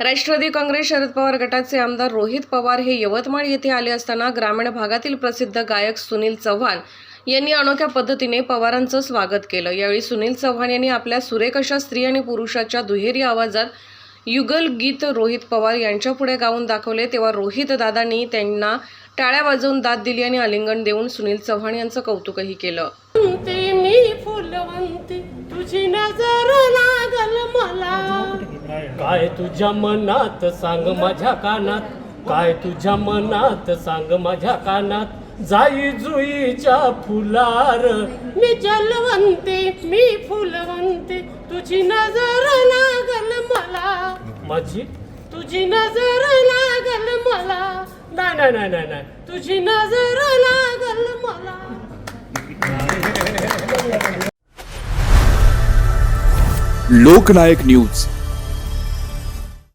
राष्ट्रवादी काँग्रेस शरद पवार गटाचे आमदार रोहित पवार हे यवतमाळ येथे आले असताना ग्रामीण भागातील प्रसिद्ध गायक सुनील चव्हाण यांनी अनोख्या पद्धतीने पवारांचं स्वागत केलं. यावेळी सुनील चव्हाण यांनी आपल्या सुरेख अशा स्त्री आणि पुरुषाच्या दुहेरी आवाजात युगल गीत रोहित पवार यांच्यापुढे गाऊन दाखवले. तेव्हा रोहित दादांनी त्यांना टाळ्या वाजवून दाद दिली आणि आलिंगन देऊन सुनील चव्हाण यांचं कौतुकही केलं. मी तुझी नजर लागल मला. काय तुझ्या मनात सांग माझ्या कानात? काय तुझ्या मनात सांग माझ्या कानात? जाई जुईच्या फुलार. मी जलवंती मी फुलवंती तुझी नजर लागल मला. माझी? तुझी नजर लागल मला. नाही नाही नाही नाही नाही. तुझी नजर लागल मला. लोकनायक न्यूज.